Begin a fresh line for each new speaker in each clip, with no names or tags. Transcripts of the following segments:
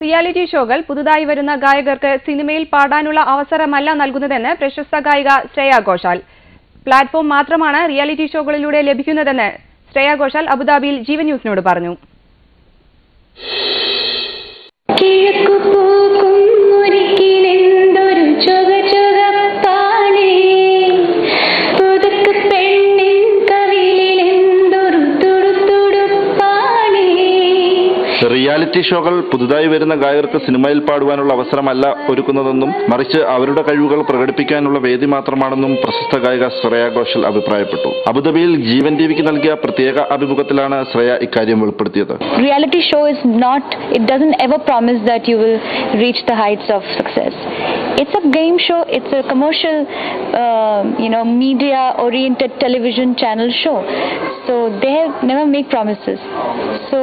Reality ഷോകൾ പുതുതായി വരുന്ന ഗായകർക്ക് സിനിമയിൽ പാടാനുള്ള അവസരമല്ല നൽകുന്നതെന്ന് പ്രശസ്ത ഗായിക ശ്രേയ ഘോഷാൽ. പ്ലാറ്റ്ഫോം മാത്രമാണ് റിയാലിറ്റി ഷോകളിലൂടെ ലഭിക്കുന്നതെന്ന് ശ്രേയ ഘോഷാൽ അബുദാബിയിൽ ജീവൻ ന്യൂസിനോട് പറഞ്ഞു
റിയാലിറ്റി ഷോകൾ പുതുതായി വരുന്ന ഗായകർക്ക് സിനിമയിൽ പാടുവാനുള്ള അവസരമല്ല ഒരുക്കുന്നതെന്നും മറിച്ച് അവരുടെ കഴിവുകൾ പ്രകടിപ്പിക്കാനുള്ള വേദി മാത്രമാണെന്നും പ്രശസ്ത ഗായിക ശ്രേയ ഘോഷൽ അഭിപ്രായപ്പെട്ടു. അബുദാബിയിൽ ജീവൻ ടിവിക്ക് നൽകിയ പ്രത്യേക അഭിമുഖത്തിലാണ് ശ്രേയ ഇക്കാര്യം വെളിപ്പെടുത്തിയത്.
Reality show is not it doesn't ever promise that you will reach the heights of success. It's a game show it's a commercial uh, you know media oriented television channel show so they have never make promises so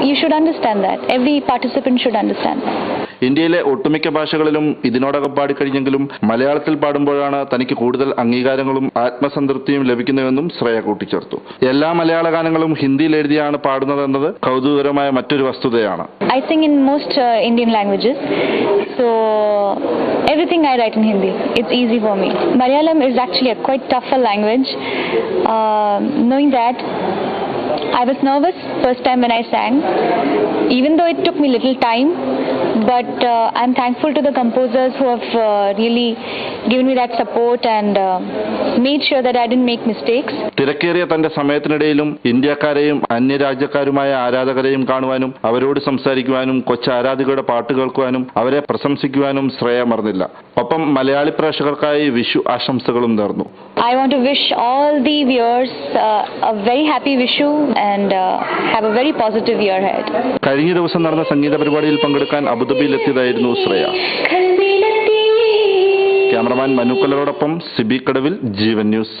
you should understand that every participant should understand that
ഇന്ത്യയിലെ ഒട്ടുമിക്ക ഭാഷകളിലും ഇതിനോടകം പാടിക്കഴിഞ്ഞെങ്കിലും മലയാളത്തിൽ പാടുമ്പോഴാണ് തനിക്ക് കൂടുതൽ അംഗീകാരങ്ങളും ആത്മസംതൃപ്തിയും ലഭിക്കുന്നതെന്നും ശ്രേയ കൂട്ടിച്ചേർത്തു എല്ലാ മലയാള ഗാനങ്ങളും ഹിന്ദിയിൽ എഴുതിയാണ് പാടുന്നതെന്നത് കൗതുകകരമായ മറ്റൊരു വസ്തുതയാണ്
I think in most Indian so everything I write in Hindi. It's easy for me. Malayalam is actually a quite tougher language. Uh, knowing that, I was nervous first time when I sang, even though it took me little time. But uh, I'm thankful to the composers who have uh, really given me that support and uh, made sure that I didn't make mistakes.
തിരക്കേറിയ തന്റെ സമയത്തിനിടയിലും ഇന്ത്യക്കാരെയും അന്യരാജ്യക്കാരുമായ ആരാധകരെയും കാണുവാനും അവരോട് സംസാരിക്കുവാനും കൊച്ചു ആരാധികളുടെ പാട്ട് കേൾക്കുവാനും അവരെ പ്രശംസിക്കുവാനും ശ്രേയ മറന്നില്ല ഒപ്പം മലയാളി പ്രേക്ഷകർക്കായി വിഷു ആശംസകളും നേർന്നു
I want to wish all the viewers uh, a very happy Vishu and uh, have a very positive year ahead.
കഴിഞ്ഞ ദിവസം നടന്ന സംഗീത പരിപാടിയിൽ പങ്കെടുക്കാൻ അബുദാബിയിൽ എത്തിയതായിരുന്നു ശ്രേയ. ക്യാമറമാൻ മനുക്കലറോടൊപ്പം സിബി കടവിൽ ജീവൻ ന്യൂസ്.